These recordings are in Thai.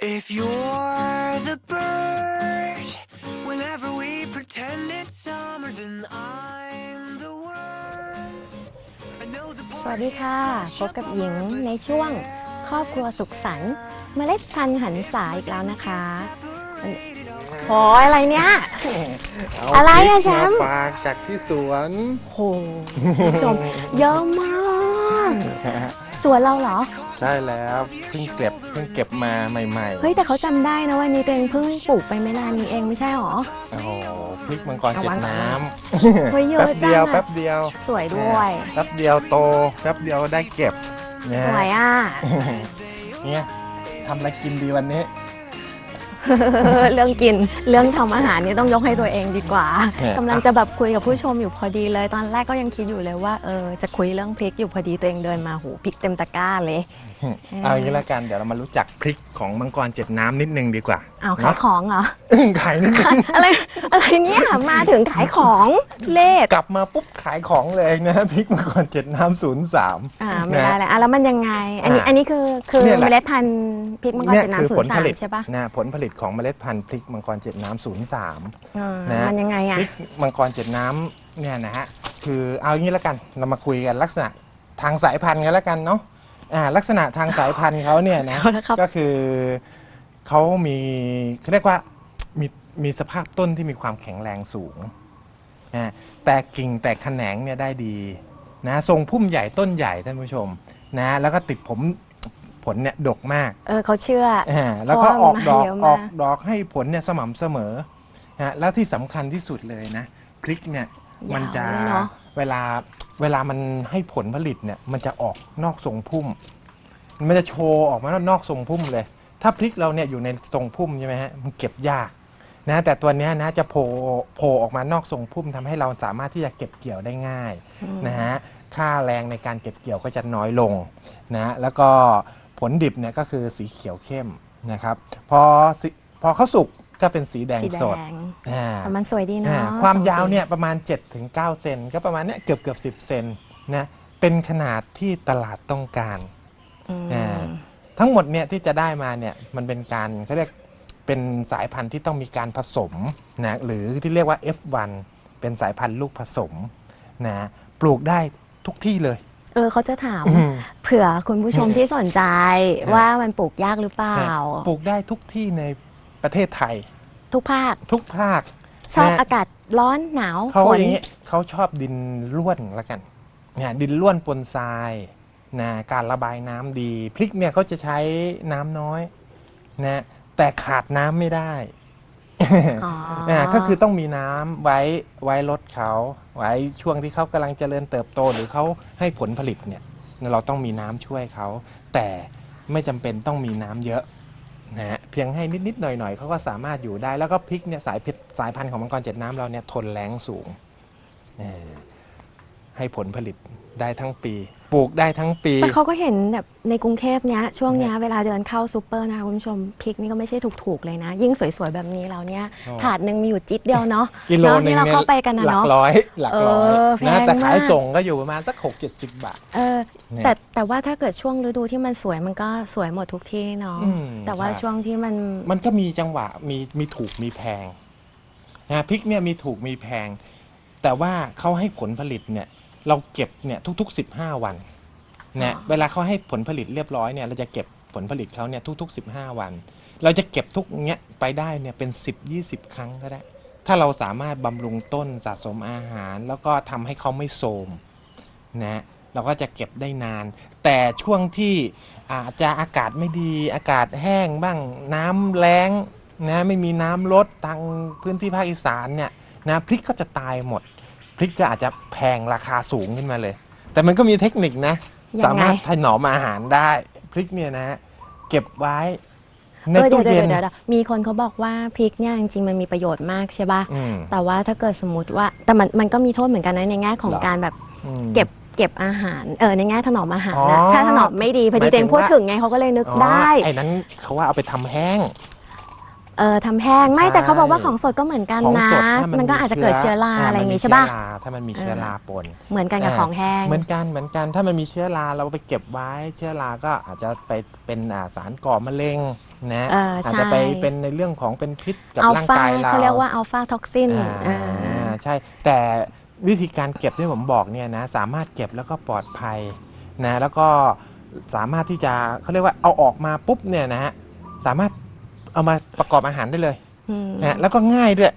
If you're the bird, whenever we pretend it's summer, then I'm the worm. I know the สวัสดีค่ะ พบกับหญิงในช่วงครอบครัวสุขสันต์เมล็ดพันธุ์หันษาอีกแล้วนะคะโอ้ยอะไรเนี่ย เาอะไรอะพกแชมป์าฝากจากที่สวน โหคุณผู้ชม เยอะมาก สวนเราเหรอ ใช่แล้วเพิ่งเก็บเพิ่งเก็บมาใหม่เฮ้ยแต่เขาจำได้นะวันนี้ตัวเองเพิ่งปลูกไปไม่นานนี้เองไม่ใช่หรอๆโอ้โหพริกมังกรเอาเจ็ดวางก่อนน้เฮ้ยำเยอะแป๊บเดียวจังอะ แป๊บเดียวสวยด้วยแป๊บเดียวโตแป๊บเดียวได้เก็บเนี่สวยอะเนี่ยทำอะไรกินดีวันนี้ เรื่องกินเรื่องทำอาหารนี่ต้องยกให้ตัวเองดีกว่าแหม่กำลังจะแบบคุยกับผู้ชมอยู่พอดีเลย ตอนแรกก็ยังคิดอยู่เลยว่าเออจะคุยเรื่องพริกอยู่พอดีตัวเองเดินมาหูพริกเต็มตะกร้าเลยเอาอย่างนี้ละกันเดี๋ยวเรามารู้จักพริกของมังกรเจ็ดน้ำนิดนึงดีกว่าเอาขายของเหรอขายนิดนึงอะไรอะไรเนี่ยมาถึงขายของเลขกลับมาปุ๊บขายของเลยนะพริกมังกรเจ็ดน้ำศูนย์สามอ่าไม่ได้เลยอะแล้วมันยังไง อันนี้อ่าอันนี้คือคือเนี่ยแหละเมล็ดพันธุ์พริกมังกรเนี่ยเจ็ดคือน้ำศูผนลย์ผสามลิตใช่ปะนะผลผลิตของเมล็ดพันธุ์พริกมังกรเจ็ดน้ำศูนย์สามอ่านะมันยังไงอะพริกมังกรเจ็ดน้ำเนี่ยนะฮะคือเอางี้แล้วกันเรามาคุยกันลักษณะทางสายพันธุ์กันแล้วกันเนาะอ่าลักษณะทางสายพันธุ์เขาเนี่ยนะเอาละครับก็คือเขามีเขาเรียกว่ามีมีสภาพต้นที่มีความแข็งแรงสูงนะแตกกิ่งแตกแขนงเนี่ยได้ดีนะทรงพุ่มใหญ่ต้นใหญ่ท่านผู้ชมนะแล้วก็ติดผม ผลเนี่ยดกมากเออเขาเชื่ออ่าแล้วก็เพอราะอกว่าดอกมันมาเยอะอมากอกดอกให้ผลเนี่ยสม่ำเสมอนะแล้วที่สำคัญที่สุดเลยนะพริกเนี่ยมันจะยาวด้วยเนอะ เวลาเวลามันให้ผลผลิตเนี่ยมันจะออกนอกทรงพุ่ม มันจะโชว์ออกมานอกทรงพุ่มเลย ถ้าพริกเราเนี่ยอยู่ในทรงพุ่มใช่ไหมฮะมันเก็บยากนะแต่ตัวเนี้ยนะจะโผล่โผล่ออกมานอกทรงพุ่มทำให้เราสามารถที่จะเก็บเกี่ยวได้ง่ายอืมนะฮะค่าแรงในการเก็บเกี่ยวก็จะน้อยลงนะแล้วก็ ผลดิบเนี่ยก็คือสีเขียวเข้มนะครับพอสิพอเขาสุกก็เป็นสีแดงสีแดสดงอ่าแต่มันสวยดีอ่าเนาะความสองยาวสีเนี่ยประมาณ 7-9 เซนก็ประมาณเนี้ยเกือบเกือบ10เซนนะเป็นขนาดที่ตลาดต้องการอืม อ่าทั้งหมดเนี่ยที่จะได้มาเนี่ยมันเป็นการเขาเรียกเป็นสายพันธุ์ที่ต้องมีการผสมนะหรือที่เรียกว่า F1 เป็นสายพันธุ์ลูกผสมนะปลูกได้ทุกที่เลย เออเขาจะถาม อืม เผื่อคุณผู้ชมที่สนใจฮะว่ามันปลูกยากหรือเปล่า ปลูกได้ทุกที่ในประเทศไทย ทุกภาคทุกภาคชอบนะอากาศร้อนหนาวเขาฝน อย่างเงี้ยเขาชอบดินล้วนละกันเนี่ยดินล้วนปนทรายนะการระบายน้ำดี พริกเนี่ยเขาจะใช้น้ำน้อยนะแต่ขาดน้ำไม่ได้อ๋อ นะก็คือต้องมีน้ำไว้ไว้ลดเขา ไว้ช่วงที่เขากำลังเจริญเติบโต หรือเขาให้ผลผลิตเนี่ยเราต้องมีน้ำช่วยเขาแต่ไม่จำเป็นต้องมีน้ำเยอะนะฮะเพียงให้นิดๆหน่อยๆเขาก็สามารถอยู่ได้แล้วก็พริกเนี่ยสายพิษสายพันธุ์ของมังกรเจ็ดน้ำเราเนี่ยทนแรงสูงเออให้ผลผลิต ได้ทั้งปี ปลูกได้ทั้งปี แต่เขาก็เห็นแบบในกรุงเทพเนี้ยช่วงเนี้ยเวลาเดินเข้าซูเปอร์นะคุณผู้ชมพริกนี่ก็ไม่ใช่ถูกๆเลยนะ ยิ่งสวยๆแบบนี้เราเนี่ยอ๋อถาดหนึ่งมีอยู่จิตเดียวเนาะกิโลเนาะหนึที่งเราเนี่ยเข้าไปกันนะหลัเนาะร้อยหลักร้อยเออแพงนะแต่ขายมากส่งก็อยู่ประมาณสักหกเจ็ดสิบบาทเออเนี่ยแต่แต่ว่าถ้าเกิดช่วงฤดูที่มันสวยมันก็สวยหมดทุกที่เนาะอืมแต่ว่าใช่ช่วงที่มันมันก็มีจังหวะมีมีถูกมีแพงนะพริกเนี่ยมีถูกมีแพง แต่ว่าเขาให้ผลผลิตเนี่ย เราเก็บเนี่ยทุกๆ 15 วันนะเวลาเขาให้ผลผลิตเรียบร้อยเนี่ยเราจะเก็บผลผลิตเขาเนี่ยทุก ๆ 15 วัน เราจะเก็บทุกเนี้ยไปได้เนี่ยเป็น 10 20 ครั้งก็ได้ ถ้าเราสามารถบำรุงต้นสะสมอาหาร แล้วก็ทำให้เขาไม่โทรมนะเราก็จะเก็บได้นาน แต่ช่วงที่อาจจะอากาศไม่ดีอากาศแห้งบ้างน้ำแล้งนะไม่มีน้ำลดทางพื้นที่ภาคอีสานเนี่ยนะพริกก็จะตายหมด พริกก็อาจจะแพงราคาสูงขึ้นมาเลย แต่มันก็มีเทคนิคนะ ยังไง สามารถถนอมอาหารได้ พริกเนี่ยนะเก็บไว้ในเออเดี๋ยตู้วเดี๋เย็ยวนเดี๋ยวเดี๋ยวมีคนเขาบอกว่าพริกเนี่ยจริงๆมันมีประโยชน์มากใช่ป่ะ อืม แต่ว่าถ้าเกิดสมมติว่าแต่มันมันก็มีโทษเหมือนกันนะในแง่ของเหรอ การแบบอืม เก็บเก็บอาหารเออในแง่ถนอมอาหารอ๋อนะถ้าถนอมไม่ดีพอดีหมายถึงเจงพูดว่า ถึงไงเขาก็เลยนึกอ๋อได้ ไอ้นั้นเขาว่าเอาไปทำแห้ง เออทำแห้งไม่ใช่ แต่เขาบอกว่าของสดก็เหมือนกันของนะสดถ้ามันก็อาจจะเกิดเชื้อราอะไรอย่างนี้งี้ใช่ป่ะถ้ามันมีเชื้อราปน เหมือนกันกับเออของแห้ง เหมือนกันเหมือนกันถ้ามันมีเชื้อราเราไปเก็บไว้เชื้อราก็อาจจะไปเป็นอ่าสารก่อมะเร็งนะเอออาจใช่จะไปเป็นในเรื่องของเป็นพิษกับอัลร่างฟากายเราเขาเรียกว่าอัลฟาท็อกซินอ่าใช่ แต่วิธีการเก็บที่ผมบอกเนี่ยนะสามารถเก็บแล้วก็ปลอดภัยนะแล้วก็สามารถที่จะเขาเรียกว่าเอาออกมาปุ๊บเนี่ยนะฮะสามารถ เอามาประกอบอาหารได้เลยนะแล้วก็ง่ายด้วย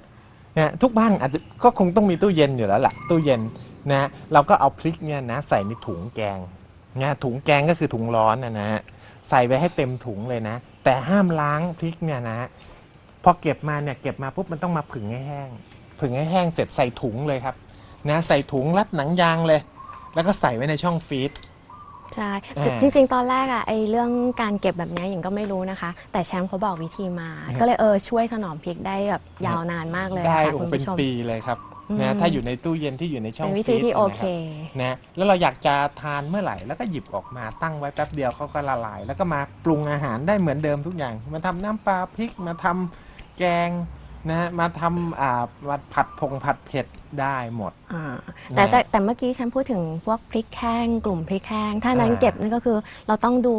นะทุกบ้านอาจจะก็คงต้องมีตู้เย็นอยู่แล้วล่ะตู้เย็นนะเราก็เอาพริกเนี่ยนะใส่ในถุงแกงนะถุงแกงก็คือถุงร้อนนะนะฮะใส่ไว้ให้เต็มถุงเลยนะ แต่ห้ามล้างพริกเนี่ยนะพอเก็บมาเนี่ยเก็บมาปุ๊บมันต้องมาผึ่งให้แห้ง ผึ่งให้แห้งเสร็จใส่ถุงเลยครับนะใส่ถุงรัดหนังยางเลย แล้วก็ใส่ไว้ในช่องฟรีซ ใช่อ่าจริง ๆ ตอนแรกอะไอเรื่องการเก็บแบบเนี้ยหญิงก็ไม่รู้นะคะ แต่แชมป์เขาบอกวิธีมาฮะก็เลยเออช่วยถนอมพริกได้แบบยาวนานมากเลยได้ค่ะโอ้คุณเป็นผู้ชม ปีเลยครับอืมนะถ้าอยู่ในตู้เย็นที่อยู่ในช่องเป็นวิฟรีธีซที่โอนะเคครับนะแล้วเราอยากจะทานเมื่อไหร่ แล้วก็หยิบออกมาตั้งไว้แป๊บเดียวเขาก็ละลาย แล้วก็มาปรุงอาหารได้เหมือนเดิมทุกอย่าง มาทำน้ำปลาพริกมาทำแกง นะมาทำอ่ามาผัดพงผัดเผ็ดได้หมด อ่าแต่นะแต่แต่เมื่อกี้ฉันพูดถึงพวกพริกแห้งกลุ่มพริกแห้งถ้านั้นอ่าเก็บนั่นก็คือเราต้องดู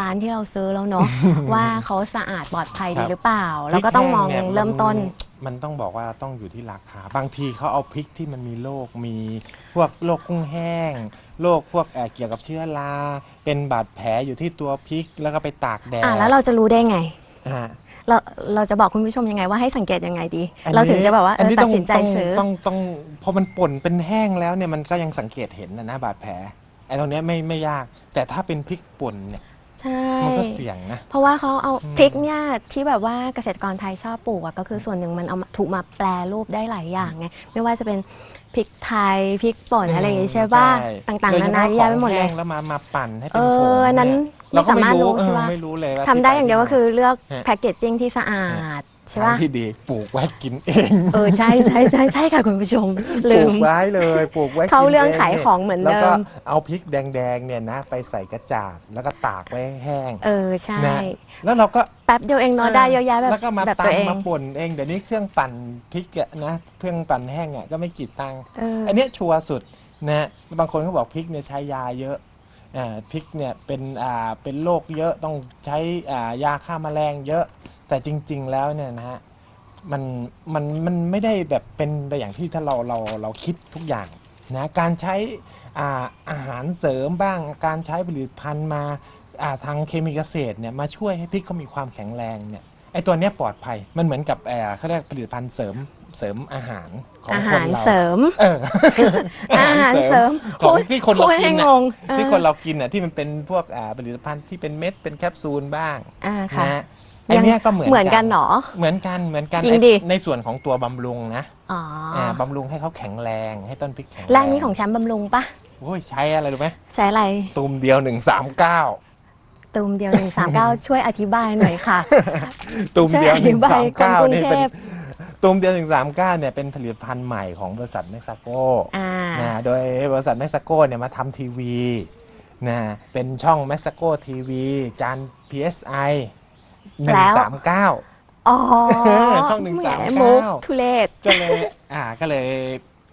ร้านที่เราซื้อแล้วเนาะ ว่าเขาสะอาดปลอดภัยครัดีบหรือเปล่าเราก็ต้องมองพริกแห้นี่ยเริ่มต้นมันมันต้องบอกว่าต้องอยู่ที่ราคา บางทีเขาเอาพริกที่มันมีโรคมีพวกโรคกุ้งแห้งโรคพวกเอ่อเกี่ยวกับเชื้อราเป็นบาดแผลอยู่ที่ตัวพริกแล้วก็ไปตากแดดอ่าแล้วเราจะรู้ได้ไง อ่า เราเราจะบอกคุณผู้ชมยังไงว่าให้สังเกตยังไงดี อันนี้เราถึงจะแบบว่าเออนี้ตัต้ดองสินใจต้องซื้อต้องต้องพอมันป่นเป็นแห้งแล้วเนี่ยมันก็ยังสังเกตเห็นนะนะบาดแผลไอ้ตรงเนี้ยไม่ไม่ยาก แต่ถ้าเป็นพริกป่นเนี่ยใช่ มันก็เสี่ยงนะ เพราะว่าเขาเอาอืมพริกเนี่ยที่แบบว่าเกษตรกรไทยชอบปลูกอะก็คือส่วนหนึ่งมันเอามาถูกมาแปลรูปได้หลายอย่างไงไม่ว่าจะเป็นพริกไทยพริกป่นอะไรอย่างงี้ใช่ป่ะใช่ต่างโดๆยนาเฉนาพาะเยอะแยะไปหมดของเลแห้ยงแล้วมามาปั่นให้เอเป็นผงออันนั้น เนี่ยเราก็ไม่ไม่สามารถรู้รู้ใช่ปะเออไม่รู้เลยว่าทำได้อย่างเดียวก็คือเลือกฮะแพคเกจจิ้งที่สะอาดใช่ป่ะทางที่ดีปลูกไว้กินเองเออใช่ใช่ใช่ใช่ค่ะคุณผู้ชมปลืลูมกไว้เลยปลูกไว้กินเข้าเรื่องขายของเหมือนแล้วเดิก็มเอาพริกแดงๆเนี่ยนะ ไปใส่กระจาดแล้วก็ตากไว้ให้แห้ง เออใช่นะแล้วเราก็แป๊บเดียวเองเนาะได้เยอะแยะแบบแล้วก็มาแบบตัวเองตำมาป่นเองเดี๋ยวนี้เครื่องปั่นพริกอะนะเครื่องปั่นแห้งอะก็ไม่กี่ตังค์เออออันเนี้ยชัวร์สุดนะบางคนเขาบอกพริกเนี่ยใช้ยาเยอะอ่า พริกเนี่ยเป็นอ่าเป็นโรคเยอะต้องใช้อ่ายาฆ่าแมลงเยอะแต่จริง ๆ แล้วเนี่ยนะฮะมันมันมันไม่ได้แบบเป็นไปอย่างที่ถ้าเราเราเราคิดทุกอย่างนะการใช้อ่าอาหารเสริมบ้าง การใช้ผลิตภัณฑ์มาอ่าทางเคมีเกษตรเนี่ยมาช่วยให้พริกเขามีความแข็งแรงเนี่ยไอตัวเนี้ยปลอดภัยมันเหมือนกับเอ่อเขาเรียกผลิตภัณฑ์เสริม เสริมอาหารของอาคหานรเราเสริม เออ อาหารเสริมของที่คนเราพูดกิให้นงน่ะงที่ออคนเรากินอะที่มันเป็นพวกอ่าผลิตภัณฑ์ที่เป็นเม็ดเป็นแคปซูลบ้างอ่าค่ะนะไอเนี้ยก็เหมือนเหมือนกันเหรอ เหมือนกันเหมือนกันจริงไอ้ดิในส่วนของตัวบำรุงนะอ๋ออาบำรุงให้เขาแข็งแรงให้ต้นพริกแข็งแรงแรกนี้ของแชมป์บำรุงปะโอ้ยใช้อะไรรู้ไหมใช้อะไรตูมเดียวหนึ่งสามเก้าตูมเดียวหนึ่งสามเก้าช่วยอธิบายหน่อยค่ะ ตูมเดียวหนึ่งสามเก้าช่วยอธิบายคนกรุงนี่เทเป็นพ ตูมเดียวหนึ่งสามเก้าเนี่ยเป็นผลิตภัณฑ์ใหม่ของบริษัทเม็กซาโกอ่า นะโดยบริษัทเม็กซาโกเนี่ยมาทำทีวีนะเป็นช่องเม็กซาโกทีวีจาน PSI หนึ่งสามเก้า อ๋อช่องหนึ่งสามแหเก้ามุกทุเลศ ก็เลยอ่าก็เลย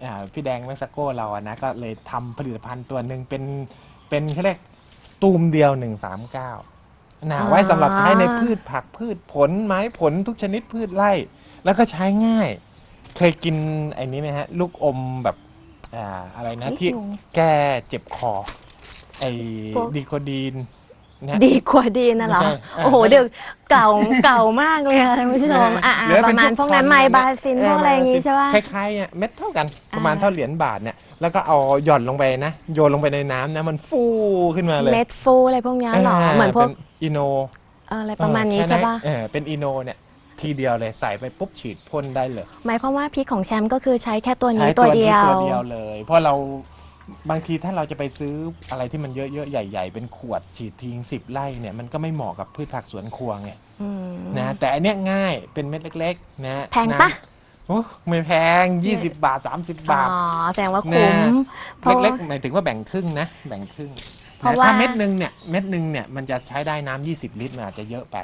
อ่าพี่แดงเม็กซาโกเราอะนะก็เลยทำผลิตภัณฑ์ตัวหนึ่งเป็นเป็นเขาเรียกตูมเดียว139นะไว้สำหรับใช้ในพืชผักพืชผลไม้ผลทุกชนิดพืชไร่ แล้วก็ใช้ง่าย เคยกินไอ้นี้ไหมฮะ ลูกอมแบบอ่าอะไรนะที่แก้เจ็บคอ ไอ้ดีโคดีนนะดีกว่าดีนะเหรอ ไม่ใช่อ่าโอ้โหดึกเก่าเก่ามากเลยค่ะท่านผู้ชม อ่าหรือปเป็นระมาณพวกนั้นพัไมธุ์บาซินพวกอะไรอย่างงี้ใช่ป่ะ คล้ายๆอะเม็ดเท่ากันประมาณอ่า เท่าเหรียญบาทเนี่ยแล้วก็เอาหย่อนลงไปนะโยนลงไปในน้ำนะมันฟูขึ้นมาเลยเม็ดฟูอะไรพวกนี้เหรอ เหมือนพวกป็อีโนเอออะไรประมาณนี้ใช่ป่ะ เออเป็นอีโนเนี่ย ทีเดียวเลยใส่ไปปุ๊บฉีดพ่นได้เลย หมายความว่าพริกของแชมป์ก็คือใช้แค่ตัวนี้ใช้ตัวเดียว ตัวเดียวเลย เพราะเราบางทีถ้าเราจะไปซื้ออะไรที่มันเยอะๆ ใหญ่ ๆ เป็นขวดฉีดทิ้งสิบไร่เนี่ยมันก็ไม่เหมาะกับพืชผักสวนครัวไงอืม นะแต่อันเนี้ยง่ายเป็นเม็ดเล็กๆนะแพงปะ น้ำโอ้ไม่แพง 20 บาท 30อ๋บาท อแสดงว่าคุ้ม นะ เพราะ เล็กว่าๆหมายถึงว่าแบ่งครึ่งนะแบ่งครึ่งเพราะนะว่า ถ้าเม็ดหนึ่งเนี่ยเม็ดหนึ่งเนี่ยมันจะใช้ได้น้ำ20 ลิตรมันอาจจะเยอะไป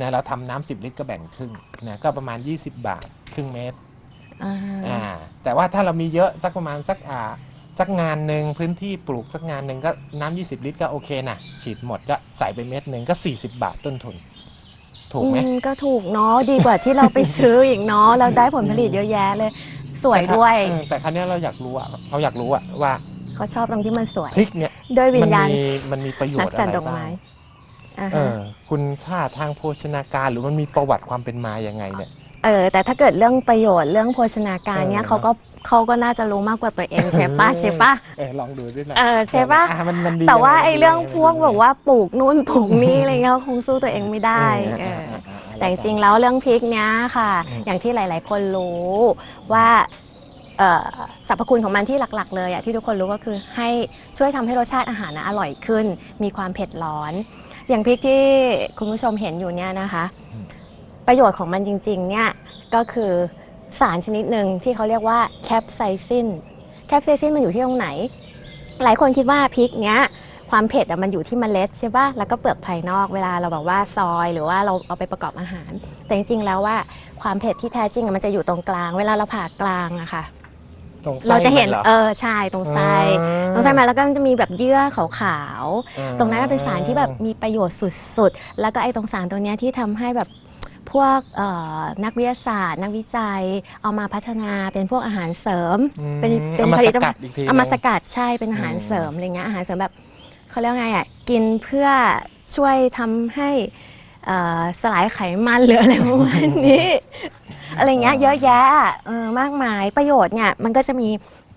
นะเราทำน้ำสิบลิตรก็แบ่งครึ่งนะก็ประมาณ 20 บาทครึ่งเมตรอ่าอ่าแต่ว่าถ้าเรามีเยอะสักประมาณสักอ่าสักงานหนึ่งพื้นที่ปลูกสักงานหนึ่งก็น้ำ20 ลิตรก็โอเคนะฉีดหมดก็ใส่ไปเม็ดหนึ่งก็ 40 บาทต้นทุน ถูกไหม อืมก็ถูกเนาะดีกว่าที่เราไปซื้ออีกเนาะเราได้ผลผลิตเยอะแยะเลย สวยด้วยเออแต่ครั้นี้ยเราอยากรู้อะเราอยากรู้อะว่าเขาชอบตรงที่มันสวย พริกเนี่ย ด้วยวิมัญญาณ มีมันมีประโยนัชกน์อะจัดไรดอกบ้าไม้ ง อ่าเอฮะอคุณค่าทางโภชนาการหรือมันมีประวัติความเป็นมายังไงเนี่ย เออแต่ถ้าเกิดเรื่องประโยชน์เรื่องโภชนาการเนี่ยเออ เขาก็เขาก็น่าจะรู้มากกว่าตัวเองใช่ปะใช่ปะ เออลองดูด้วยนะเออใช่ปะ อ่มันมันดีแต่ว่ายังงไอ้เรื่องดียัพวกดีแบบว่าปลูกนู่นปลูกนี่อะไรเงี้ยเขาคงสู้ตัวเองไม่ได้เออเอเอออเออเออแต่จริงๆแล้วเรื่องพริกเนี้ยค่ะอืมอย่างที่หลาย ๆ คนรู้ว่าเอ่อสรรพคุณของมันที่หลักๆ เลยอะที่ทุกคนรู้ก็คือให้ช่วยทำให้รสชาติอาหารนะอร่อยขึ้น มีความเผ็ดร้อน อย่างพริกที่คุณผู้ชมเห็นอยู่เนี่ยนะคะ ประโยชน์ของมันจริงๆเนี่ยก็คือสารชนิดหนึ่งที่เขาเรียกว่าแคปไซซินแคปไซซินมันอยู่ที่ตรงไหน หลายคนคิดว่าพริกเนี้ยความเผ็ดมันอยู่ที่เมล็ดใช่ปะแล้วก็เปลือกภายนอกเวลาเราแบบว่าซอยหรือว่าเราเอาไปประกอบอาหาร แต่จริงๆแล้วว่าความเผ็ดที่แท้จริงมันจะอยู่ตรงกลาง เวลาเราผ่ากลางอะค่ะ ตรงไส้เราจะเห็นมัรอเออใช่ตรงไส้อืมตรงไส้มันแล้วก็มันจะมีแบบเยื่อขาวๆตรงนั้นนะเป็นสารที่แบบมีประโยชน์สุดๆ แล้วก็ไอ้ตรงสารตัวเนี้ยที่ทำให้แบบพวกเอ่อนักวิทยาศาสตร์ นักวิจัยเอามาพัฒนาเป็นพวกอาหารเสริมอืมเป็นเป็นเอามาผลิตสกัภัดณฑ์อีกทีเอามานึงสกัดใช่เป็นอาหารอืมเสริมอะไรเงี้ยอาหารเสริมแบบเขาเรียกว่าไงอะกินเพื่อช่วยทำให้เอ่อสลายไขมันหรืออะไรประมาณนี้ อะไรเงี้ยเยอะแยะอะเออมากมายประโยชน์เนี่ยมันก็จะมี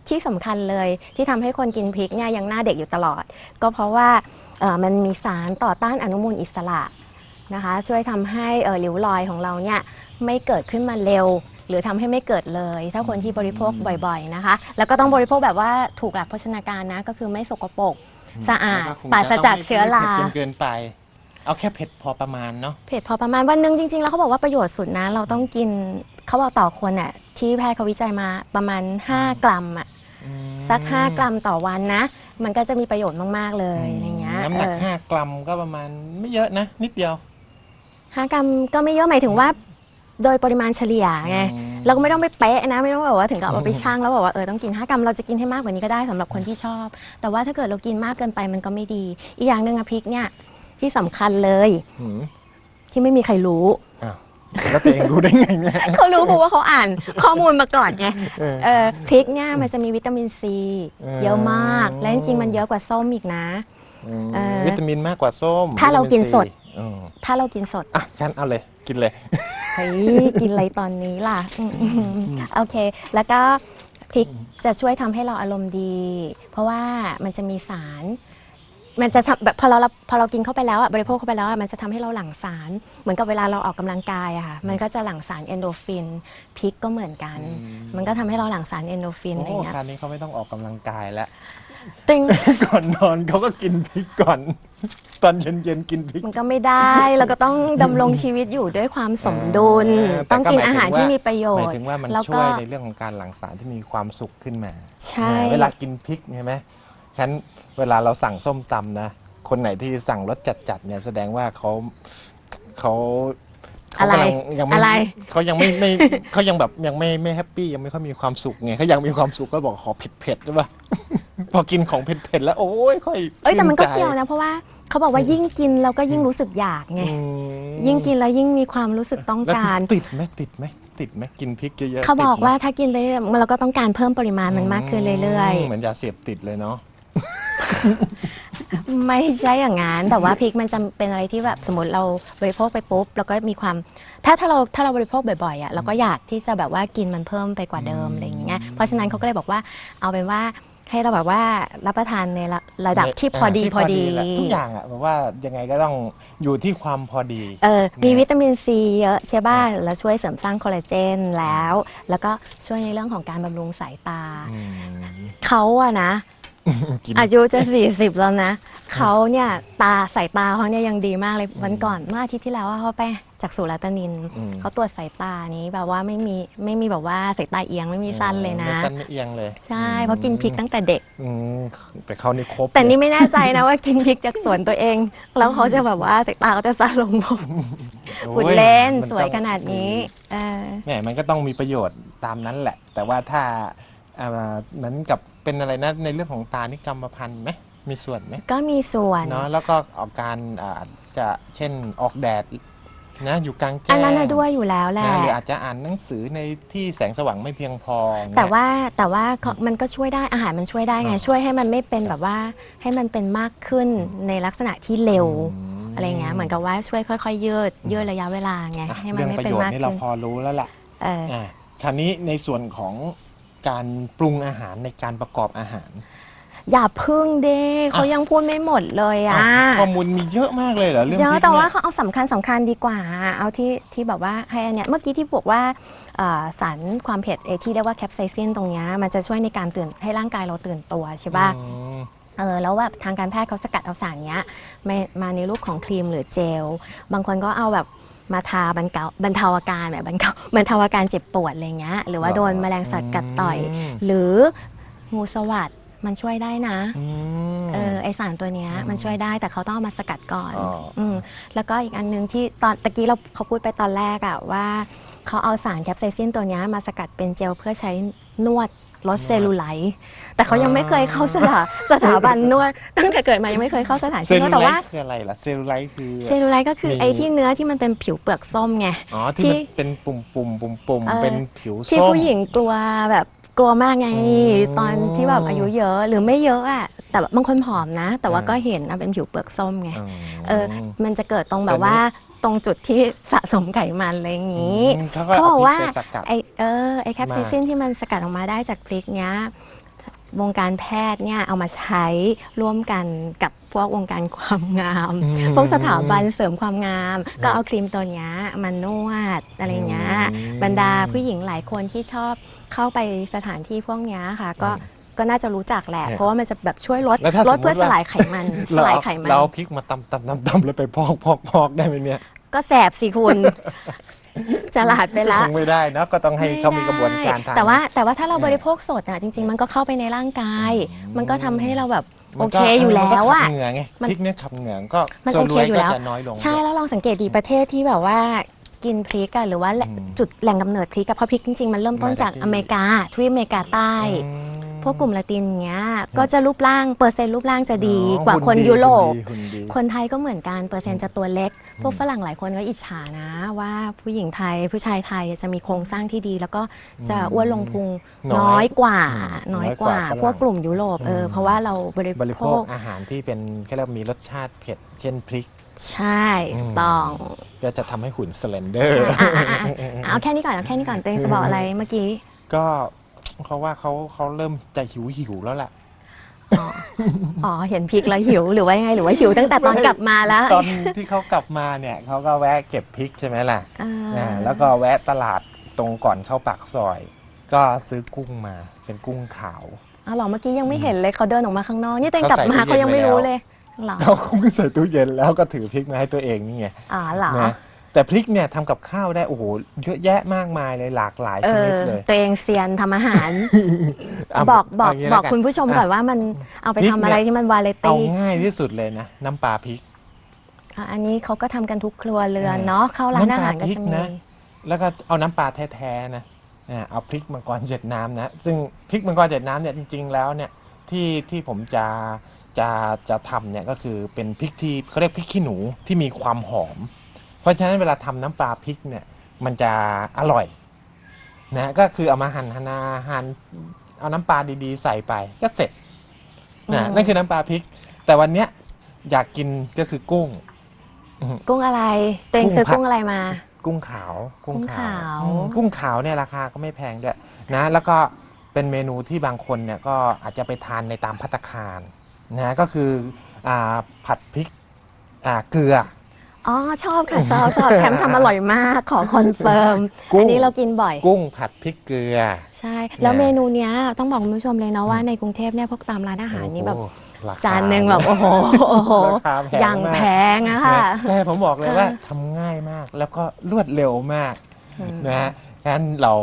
ที่สำคัญเลยที่ทำให้คนกินพริกเนี่ยยังหน้าเด็กอยู่ตลอด ก็เพราะว่าเอ่อมันมีสารต่อต้านอนุมูลอิสระนะคะช่วยทำให้เอ่อริ้วรอยของเราเนี่ยไม่เกิดขึ้นมาเร็ว หรือทำให้ไม่เกิดเลย ถ้าคนที่บริโภคบ่อยๆนะคะ แล้วก็ต้องบริโภคแบบว่าถูกหลักโภชนาการนะก็คือไม่สกปรกสะอาดแล้วคงปราศจากเชื้อราไม่เผ็ดจนเกินไป เอาแค่เผ็ดพอประมาณเนาะ เผ็ดพอประมาณวันหนึงจริงๆ แล้วเขาบอกว่าประโยชน์สุดนะ เราต้องกินเขาบอกต่อคนน่ะที่แพทย์เขาวิจัยมาประมาณ 5 กรัมอะสัก 5 กรัมต่อวันนะ มันก็จะมีประโยชน์มากๆเลยอย่างเงี้ยน้ำหนักเออห้ากรัมก็ประมาณไม่เยอะนะ นิดเดียว ห้ากรัมก็ไม่เยอะหมายถึงว่า โดยปริมาณเฉลี่ยไงอืม เราก็ไม่ต้องไปเป๊ะนะไม่ต้องแบบว่าถึงกับเอาไปชั่งแล้วบอกว่าเออต้องกิน5กรัมเราจะกินให้มากกว่านี้ก็ได้สำหรับคนที่ชอบ แต่ว่าถ้าเกิดเรากินมากเกินไปมันก็ไม่ดี อีกอย่างหนึ่งอะพริกเนี่ย ที่สำคัญเลยอืมที่ไม่มีใครรู้ อ้าวแล้วตัวเองรู้ได้ไงเนี่ย เขารู้เพราะว่าเขาอ่านข้อมูลมาก่อนไงเออเออพริกเนี่ยมันจะมีวิตามินซีอืมเยอะมาก และจริงๆมันเยอะกว่าส้มอีกนะ อืมเอ่อวิตามินมากกว่าส้มถ้าเรากินสด วิตามิ C อืมถ้าเรากินสด อะฉันเอาเลยกินเลย เฮ้ยกินอะไรตอนนี้ล่ะอืมอืมโอเค แล้วก็พริกจะช่วยทำให้เราอารมณ์ดี เพราะว่ามันจะมีสาร มันจะทำแบบพอเราพอเรากินเข้าไปแล้วอะบริโภคเข้าไปแล้วอะมันจะทำให้เราหลั่งสาร เหมือนกับเวลาเราออกกำลังกายอะค่ะมันก็จะหลั่งสารเอนโดรฟินพริกก็เหมือนกันอืมมันก็ทำให้เราหลั่งสารเอนโดรฟินอะไรโอ้เงี้ยคราวนี้เขาไม่ต้องออกกำลังกายแล้วจริงก่อนนอนเขาก็กินพริกก่อน ตอนเย็นๆกินพริก มันก็ไม่ได้เราก็ต้อง ดำรงชีวิตอยู่ด้วยความสมดุลเออแต่ต้องกินอาหารหมายถึงว่าที่มีประโยหมายชน์ถึงว่ามันแล้วช่ก็วยในเรื่องของการหลั่งสารที่มีความสุขขึ้นมาใช่ เวลากินพริกใช่ไหมฉัน เวลาเราสั่งส้มตำนะ คนไหนที่สั่งรสจัดๆเนี่ยแสดงว่าเขาเขาเขาอะไรกำลังยังไม่อะไร เขายังไม่ไม่เขายังแบบยังไม่ไม่แฮปปี้ยังไม่ค่อยมีความสุขไงเขาอยากมีความสุขก็บอกขอเผ็ดๆได้ปะ พอกินของเผ็ดๆแล้วโอ้ยค่อยเอ้ยแต่มันก็ชื่ใจเกี่ยวนะ เพราะว่าเขาบอกว่ายิ่งกินเราก็ยิ่งรู้สึกอยากไงอืมยิ่งกินแล้วยิ่งมีความรู้สึกต้องแล้วการ ติดไหมติดไหมติดไหมกินพริกเยอะๆเขาบอกติดไหมว่าถ้ากินไปเรื่อยๆเราก็ต้องการเพิ่มปริมาณมันมากขึ้นเรื่อยมเหมือนยาเสพติดเลยเนาะๆ ไม่ใช่อย่างนั้นแต่ว่าพริกมันจะเป็นอะไรที่แบบสมมติเราบริโภคไปปุ๊บแล้วก็มีความถ้าถ้าเราถ้าเราบริโภคบ่อยๆอะเราก็อยากที่จะแบบว่ากินมันเพิ่มไปกว่าเดิมอืมอะไรอย่างเงี้ยเพราะฉะนั้นเขาก็เลยบอกว่าเอาเป็นว่าให้เราแบบว่ารับประทานในระระดับที่พอดีที่พอดีแหละทุกอย่างอะแบบว่ายังไงก็ต้องอยู่ที่ความพอดีเออเนี่ยมีวิตามินซีเยอะใช่ป่ะแล้วช่วยเสริมสร้างคอลลาเจนแล้ว แล้วก็ช่วยในเรื่องของการบำรุงสายตาอืมเขาอะนะ กิน อายุจะ 40 แล้วนะ เขาเนี่ยตาสายตาเขาเนี่ยยังดีมากเลย วันก่อนเมื่ออาทิตย์ที่แล้วอะเขาไปจากสุรัตนิน อืม เขาตรวจสายตานี้แบบว่าไม่มีไม่มีแบบว่าสายตาเอียงไม่มีสั้นเลยนะ ไม่สั้นไม่เอียงเลยใช่เพราะกินพริกตั้งแต่เด็ก อืมแต่เขานี่ครบแต่นี่เลยไม่แน่ใจนะว่ากินพริกจากสวนตัวเอง แล้วเขาจะแบบว่าสายตาเขาจะสั้นลงลงโอ้ยขุดเล่นมัสวยต้องขนาดนี้เออ แหมมันก็ต้องมีประโยชน์ตามนั้นแหละ แต่ว่าถ้าอ่าเหมือนกับ เป็นอะไรนะในเรื่องของตานี่กรรมพันธุ์ไหมมีส่วนไหมก็มีส่วนเนาะแล้วก็ออกการอ่าจะเช่นออกแดดนะอยู่กลางแจ้งอันนั้นน่ะด้วยอยู่แล้วแหละนะหรืออาจจะอ่านหนังสือในที่แสงสว่างไม่เพียงพอเนี่ยแต่ว่าแต่ว่าเขามันก็ช่วยได้อาหารมันช่วยได้ไงอ่าช่วยให้มันไม่เป็นแบบว่าให้มันเป็นมากขึ้นในลักษณะที่เร็วมอะไรเงี้ยเหมือนกับว่าช่วยค่อยๆยืดยืดระยะเวลาไงอะให้มันเรื่องไม่ประเป็นโยชมาน์กนี่เราขึ้นพอรู้แล้วล่ะเอออะคราวนี้ในส่วนของ การปรุงอาหารในการประกอบอาหาร อย่าพึ่งเด้เขายังพูดไม่หมดเลยอะอ้าวข้อมูลมีเยอะมากเลยเหรอเรื่องเยพอะริกแต่ว่าเนี่ยเขาเอาสำคัญสำคัญดีกว่า เอาที่ที่แบบว่าให้อันเนี้ยเมื่อกี้ที่บอกว่าเอ่อสารความเผ็ดเอที่เรียกว่าแคปไซซินตรงเนี้ยมันจะช่วยในการตื่นให้ร่างกายเราตื่นตัวใช่ป่ะอืมเออแล้วแบบทางการแพทย์เขาสกัดเอาสารเนี้ยมามาในรูปของครีมหรือเจล บางคนก็เอาแบบ มาทาบรรเทาบรรเทาอาการแบบบรรเทาบรรเทาอาการเจ็บปวดอะไรเงี้ยหรือว่าโดนแมลงสัตว์กัดต่อยมหรืองูสวัสดมันช่วยได้นะอืมเออไอสารตัวเนี้ยอืมมันช่วยได้แต่เขาต้องเอามาสกัดก่อนอ๋ออืมแล้วก็อีกอันหนึงที่ตอนตะกี้เราเขาพูดไปตอนแรกอะว่าเขาเอาสารแคปไซซินตัวเนี้ยมาสกัดเป็นเจลเพื่อใช้นวด ลดเซลลูไลท์แต่เขายังไม่เคยเข้าสถาสถาบันนวดตั้งแต่เกิดมายังไม่เคยเข้าสถานเซที่ลนวลูดแต่ไลว่าท์คืออะไรล่ะเซลลูไลท์คือ เซลลูไลท์ก็คือมีไอ้ที่เนื้อที่มันเป็นผิวเปลือกส้มไง อ๋อ ที่ที่มันเป็นปุ่มปุ่มปุ่มปุ่มเออเป็นผิวที่ส้มผู้หญิงกลัวแบบกลัวมากไงอืมตอนที่แบบอายุเยอะหรือไม่เยอะอะแต่แบบบางคนผอมนะ แต่ว่าอ่า ก็เห็นนะเป็นผิวเปลือกส้มไงอืมเออมันจะเกิดตรงแบบแต่นี่ว่า ตรงจุดที่สะสมไขมันอะไรอย่างนี้อืมเขาก็เขาเอาบอกพริว่ากไปสกัดไอเออไอแคปมาซิซินที่มันสกัดออกมาได้จากพริกเนี้ยวงการแพทย์เนี่ยเอามาใช้ร่วมกันกับพวกวงการความงาม อืมพวกสถาบันเสริมความงาม ก็เอาครีมตัวเนี้ยมานวดอะไรเงี้ยอืม บรรดาผู้หญิงหลายคนที่ชอบเข้าไปสถานที่พวกเนี้ยค่ะ ก็อืม ก็น่าจะรู้จักแหละเนี่ยเพราะว่ามันจะแบบช่วยลดแล้วถ้าลดเพื่อสมมุสติว่าลายไขมันสเราลายเอาไขมันเราเอาพริกมาตำตำตำตำแล้วไปพอกพอกพอกได้ไหมเนี่ยก็แสบสิคุณจะลาดไปละ คงไม่ได้นะก็ต้องให้เขามีกระบวนการทาง แต่ว่าแต่ว่าถ้าเราเออบริโภคสดอะจริง ๆ มันก็เข้าไปในร่างกายอืมมันก็ทำให้เราแบบโอมันเคก็อยู่มันก็แล้วขับอะเหงื่อไงมันพริกเนี่ยขับเหงื่อก็มันโซโอลูเคไลอยู่ท์ก็แล้ว จะน้อยลง ใช่แล้วลองสังเกตดีประเทศที่แบบว่ากินพริกอะหรือว่าแหล่งอืมจุดแหล่งกำเนิดพริกกับเพราะพริกจริงๆ มันเริ่มต้นมาจาจากกที่อเมริกาทวีปอเมริกาใต้ อืม พวกกลุ่มละตินเงี้ยก็จะรูปร่างเปอร์เซ็นต์รูปร่างจะดีอ๋อกว่าคนหุ่ดียุโรปหุ่นดี คนไทยก็เหมือนกันเปอร์เซ็นต์จะตัวเล็ก พวกฝรั่งหลายคนก็อิจฉานะ ว่าผู้หญิงไทยผู้ชายไทยจะมีโครงสร้างที่ดี แล้วก็จะอ้วนลงพุงน้น้ออยยกว่าอืมน้อยน้อยกกว่าว่าฝรั่งพวกกลุ่มยุโรปเอออืมเพราะว่าเราบริบริโภโภคคอาหารที่เป็นแค่เรียกว่ามีรสชาติเผ็ด เช่นพริก ใช่ถูกต้องก็จะทำให้หุ่นสเลนเดอร์ อะอะอะอะเอาแค่นี้ก่อนเอาแค่นี้ก่อนตัวเองจะบอกอะไรเมื่อกี้ ก็ เขาว่าเขาเขาเริ่มจะหิวหิวแล้วล่ะอ๋ออ๋อเห็นพริกแล้วหิวหรือว่ายังไงหรือว่าหิวตั้งแต่ตอนกลับมาแล้วตอนที่เขากลับมาเนี่ยเขาก็แวะเก็บพริกใช่ไหมล่ะอ่าอ่าแล้วก็แวะตลาดตรงก่อนเข้าปากซอย ก็ซื้อกุ้งมาเป็นกุ้งขาว อ๋อเหรอเมื่อกี้ยังไม่เห็นเลยเขาเดินออกมาข้างนอกนี่ตัวเองกลับมาเขาใส่ตู้เขายังไม่เย็นไว้รู้แล้วเลยเหรอเขาคงใส่ตู้เย็นแล้วก็ถือพริกมาให้ตัวเองนี่ไง อ๋อเหรอ นะ แต่พริกเนี่ยทำกับข้าวได้โอ้โหเยอะแยะมากมายเลยหลากหลายเอชนิดอเลยตัวเองเซียนทำอาหาระบอกบอกเาย่างนี้บแล้อกวน คุณผู้ชมก่อนว่ามันเอาไปพริกทำอะไรเนี่ย ที่มันวาเลเอาตี้ง่ายที่สุดเลยนะ น้ำปลาพริก อะอันนี้เขาก็ทำกันทุกครัวเรือนเออเนาะเข้าร้านอาหารก็น้ำปลาพริกจะมีนะ แล้วก็เอาน้ำปลาแท้ๆนะอ่าเอาพริกมังกรเจ็ดน้ำนะ ซึ่งพริกมังกรเจ็ดน้ำเนี่ยจริง ๆ แล้วเนี่ยที่ที่ผมจะจะจะทำเนี่ยก็คือเป็นพริกที่เขาเรียกพริกขี้หนูที่มีความหอมเพ ราะฉะนั้นเวลาทำน้ำปลาพริกเนี่ยมันจะอร่อยนะก็คือเอามาหั่นหั่นหั่นเอาน้ำปลาดีๆ ใส่ไปก็เสร็จนะนั่นคือน้ำปลาพริก แต่วันเนี้ยอยากกินก็คือกุ้ง กุ้งอะไรตัวเองกุ้งซื้อผัดกุ้งอะไรมา กุ้งขาว กุ้งกุ้งขาขาววอืมกุ้งขาวเนี่ยราคาก็ไม่แพงด้วยนะ แล้วก็เป็นเมนูที่บางคนเนี่ยก็อาจจะไปทานในตามพัตตาคารนะก็คืออ่าผัดพริกอ่าเกลือ อ๋อชอบค่ะชอบชอบแชมป์ทำอร่อยมากขอคอนเฟิร์มกุ้อังนนี้เรากินบ่อย กุ้งผัดพริกเกลือ ใช่ แล้วนะเมนูเนี้ยต้องบอกคุณผู้ชมเลยเนาะว่าในกรุงเทพเนี่ยพวกตามร้านอาหารนี่แบบ โอ้โหราคาจานหนึ่งแบบโอ้โหโอ้โหราคาแพงอย่างมากแพงอะค่ะ แต่ผมบอกเลยค่ะว่าทำง่ายมากแล้วก็รวดเร็วมากอืม นะฮะงั้นเรา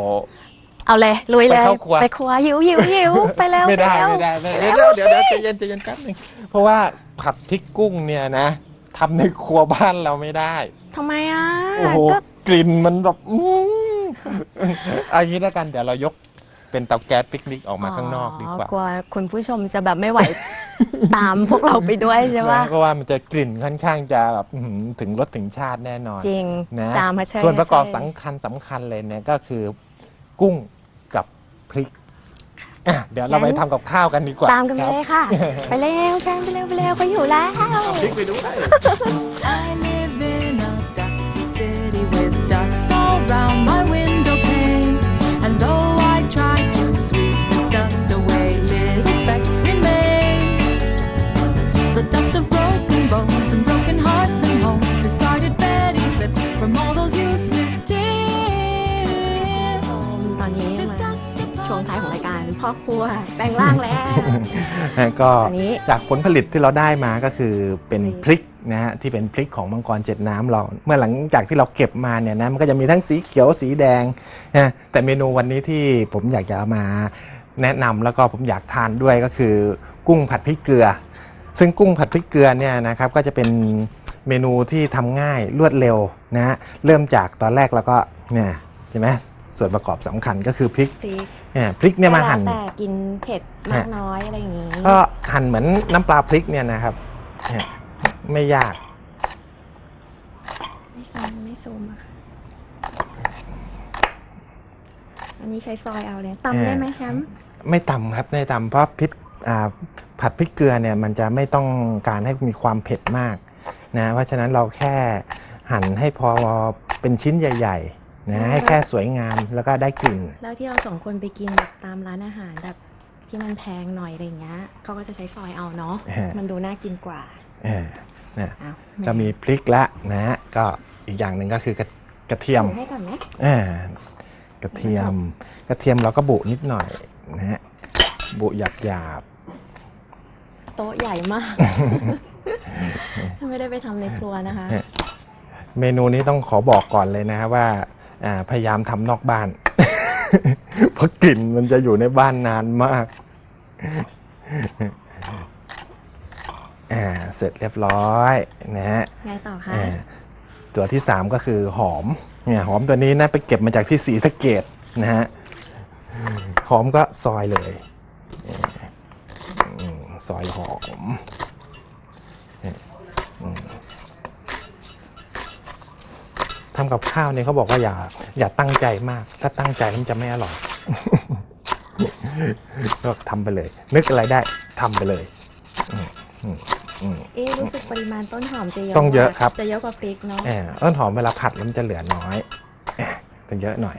เอาเลยลุยเลย ไปเข้าครัว ไปครัวหิวหิวหิวไปแล้วไม่ได้ปแล้ว ไม่ได้ไม่ได้เดี๋ยวเดี๋ยวเดี๋ยวใจเย็นใจเย็นแป๊บนึงเพราะว่าผัดพริกกุ้งเนี่ยนะ ทำในครัวบ้านเราไม่ได้ ทำไมอะโอ้โหก็กลิ่นมันแบบอื้อเอางี้แล้วกันเดี๋ยวเรายกเป็นเตาแก๊สปิกนิกออกมาข้างนอกดีกว่ากลัวคุณผู้ชมจะแบบไม่ไหว ตามพวกเราไปด้วยใช่ปะนะเพราะว่ามันจะกลิ่นค่อนข้างจะแบบอื้อหือถึงรสถึงชาติแน่นอนจริงนะจามมาเชยส่วนประกอบใช่สำคัญสำคัญเลยเนี่ยก็คือ กุ้งกับพริก อะเดี๋ยวเราไปทำกับข้าวกันดีกว่าตามกันไปครับเลยค่ะ ไปเร็วแกนไปเร็วไปเร็วเขาอยู่แล้วเอาพริกไปด้วย I live in a dusty city with dust all round my พ่อครัวแปลงร่างแล้วนะก็อันนี้จากผลผลิตที่เราได้มาก็คือเป็นพริกนะฮะที่เป็นพริกของมังกรเจ็ดน้ำเรา เมื่อหลังจากที่เราเก็บมาเนี่ยนะมันก็จะมีทั้งสีเขียวสีแดงนะแต่เมนูวันนี้ที่ผมอยากจะเอามาแนะนำแล้วก็ผมอยากทานด้วยก็คือกุ้งผัดพริกเกลือ ซึ่งกุ้งผัดพริกเกลือเนี่ยนะครับก็จะเป็นเมนูที่ทำง่ายรวดเร็วนะฮะเริ่มจากตอนแรกเราก็เนี่ยใช่ไหม ส่วนประกอบสำคัญก็คือพริกพริกเนี่ยพริกเนี่ยมาหั่น แต่กินเผ็ดมากน้อยอะไรอย่างนี้ก็หั่นเหมือนน้ำปลาพริกเนี่ยนะครับเนี่ยไม่ยาก ไม่ซูมไม่ซูมอะ อันนี้ใช้ซอยเอาเลยตำได้ไหมแชมป์ไม่ต่ำครับไม่ต่ำเพราะพริกอ่าผัดพริกเกลือเนี่ยมันจะไม่ต้องการให้มีความเผ็ดมากนะเพราะฉะนั้นเราแค่หั่นให้พอเป็นชิ้นใหญ่ ๆ นะให้แค่สวยงามแล้วก็ได้กลิ่น แล้วที่เราสองคนไปกินแบบตามร้านอาหารแบบที่มันแพงหน่อยอะไรอย่างเงี้ยเขาก็จะใช้ซอยเอาเนาะฮะ มันดูน่ากินกว่าเออนะเอาก็มีพริกละนะฮะก็อีกอย่างหนึ่งก็คือกระกระเทียมถุงให้ก่อนไหมอ่ากระเทียม กระเทียมเราก็บุนิดหน่อยนะฮะบุหยาบหยาบโต๊ะใหญ่มาก ไม่ได้ไปทำในครัวนะคะ ๆเมนูนี้ต้องขอบอกก่อนเลยนะครับว่าอ่า พยายามทำนอกบ้าน เพราะกลิ่นมันจะอยู่ในบ้านนานมากอ่าเสร็จเรียบร้อยนะฮะไงต่อคะอ่าตัวที่สามก็คือหอมเนี่ยหอมตัวนี้นะไปเก็บมาจากที่สีสะเกดนะฮะหอมก็ซอยเลยอืมซอยหอมอืม ทำกับข้าวเนี่ยเขาบอกว่าอย่า อย่าตั้งใจมาก ถ้าตั้งใจแล้วมันจะไม่อร่อยก็ทำไปเลย นึกอะไรได้ทำไปเลยอืมอืมอืมเอ๊ะรู้สึกปริมาณต้นหอมจะเยอะต้องเยอะกว่าครับจะเยอะกว่าพริกเนาะอ่าต้นหอมเวลาผัดแล้วมันจะเหลือน้อยอ่าจะเยอะหน่อย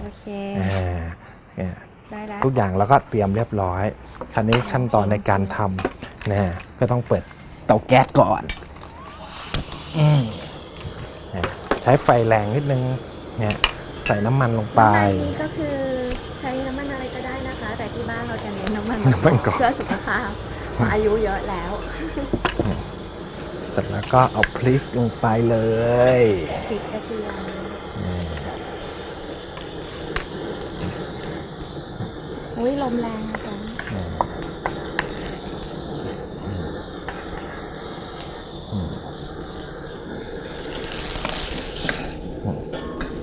โอเคอ่าอ่าได้แล้วทุกอย่างเราก็เตรียมเรียบร้อยคราวนี้ขั้นตอนในการทำนะก็ต้องเปิดเตาแก๊สก่อนอืมอ่าใช้ไฟแรงนิดนึงเนี่ยใส่น้ำมันลงไป น้ำมันนี้ก็คือใช้น้ำมันอะไรก็ได้นะคะ แต่ที่บ้านเราจะเน้นน้ำมันน้ำมันกรอบเพื่อสุขภาพเพราะอายุเยอะแล้ว เสร็จแล้วก็เอาพริกลงไปเลยพริกกระเทียมอืมอุ้ยลมแรงนะจ๊ะ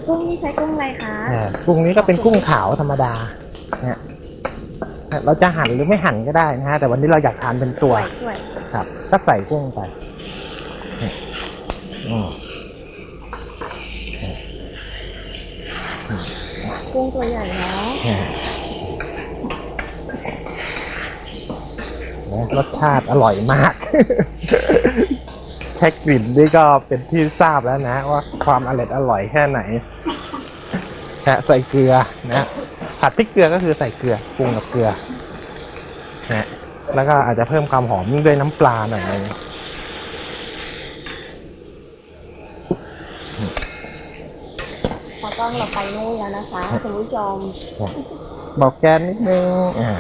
กุ้งนี่ใช้กุ้งอะไรคะอ่ากุ้งนี้ก็เป็นกุ้งขาวธรรมดาเนี่ยเราจะหั่นหรือไม่หั่นก็ได้นะฮะแต่วันนี้เราอยากทานเป็นตัวสวยครับก็ใส่กุ้งไปนี่อืมกุ้งตัวใหญ่เนาะเนี่ยนะรสชาติอร่อยมาก แค่กลิ่นนี่ก็เป็นที่ทราบแล้วนะ ว่าความอร่อยอร่อยแค่ไหนนะใส่เกลือนะผัดพริกเกลือก็คือใส่เกลือปรุงกับเกลือนะแล้วก็อาจจะเพิ่มความหอมด้วยน้ำปลาหน่อยนึงพอกล้องเราไปนู่นแล้วนะคะคุณผู้ชมบอกแกนนิดนึงอ่า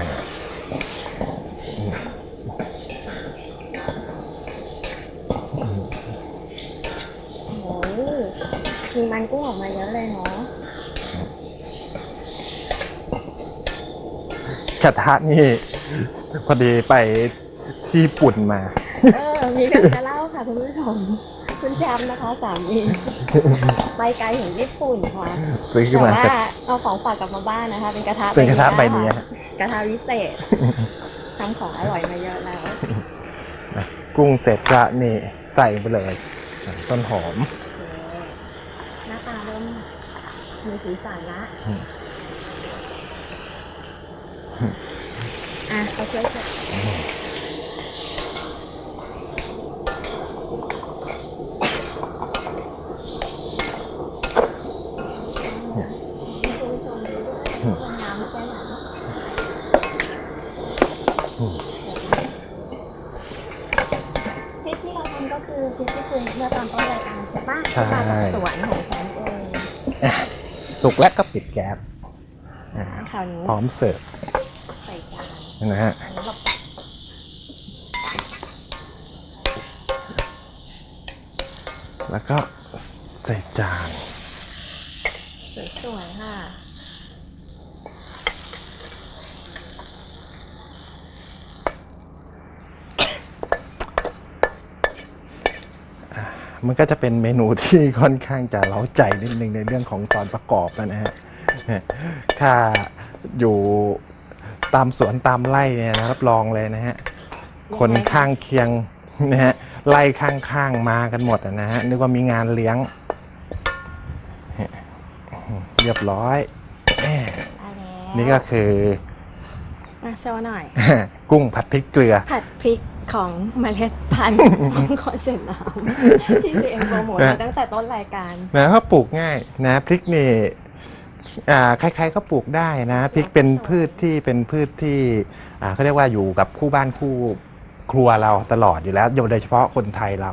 มันกุ้งออกมาเยอะเลยเนาะกระทะนี่ พอดีไปที่ญี่ปุ่นมา เออ มีเรื่องจะเล่าค่ะคุณผู้ชมคุณแชมป์นะคะสามีไปไกลถึงญี่ปุ่นค่ะซื้อแต่มาว่าเอาของฝากกลับมาบ้านนะคะ เป็นกระทะเป็นกระทะใบนี้ค่ะฮะกระทะวิเศษทำของอร่อยมาเยอะแล้ว กุ้งเสร็จก็นี่ใส่ไปเลย ต้นหอมหน้าตาเริ่ม มีสีสันละอืมอะเขาช่วยเส กแล้วก็ปิดแก๊สอ่าคราวนี้พร้อมเสิร์ฟใส่จานนะฮะอันนี้เราแล้วก็ใส่จาน สวยๆค่ะ มันก็จะเป็นเมนูที่ค่อนข้างจะเล้าใจนิดนึงในเรื่องของตอนประกอบนะฮะถ้าอยู่ตามสวนตามไร่เนี่ยนะรับรองเลยนะฮะคนข้างเคียงนะฮะไล่ข้างๆมากันหมดอะนะฮะนึกว่ามีงานเลี้ยง เรียบร้อยแหม่ได้แล้วนี่ก็คือมาโชว์หน่อย กุ้งผัดพริกเกลือ ผัดพริก ของเมล็ดพันธุ์ของคอนเซนน้ำที่เรียนโปรโมทมาตั้งแต่ต้นรายการนะเขาปลูกง่ายนะพริกนี่อ่าใครๆก็ปลูกได้นะพริกเป็นพืชที่เป็นพืชที่อ่าเขาเรียกว่าอยู่กับคู่บ้านคู่ครัวเราตลอดอยู่แล้วโดยเฉพาะคนไทยเรา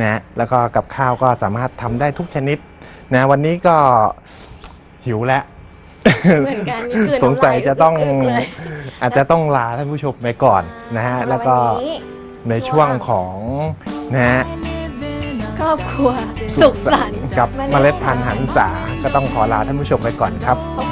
นะแล้วก็กับข้าวก็สามารถทำได้ทุกชนิดนะวันนี้ก็หิวแล้ว เหมือนกันนี่คือสงสัยจะต้องน้ำลายเลยอาจจะต้องลาท่านผู้ชมไปก่อนนะฮะ แล้วก็วันนี้ในช่วงของนะฮะครอบครัวสุขสันต์กับเมล็ดพันธุ์หันษาก็ต้องขอลาท่านผู้ชมไปก่อนครับ พบ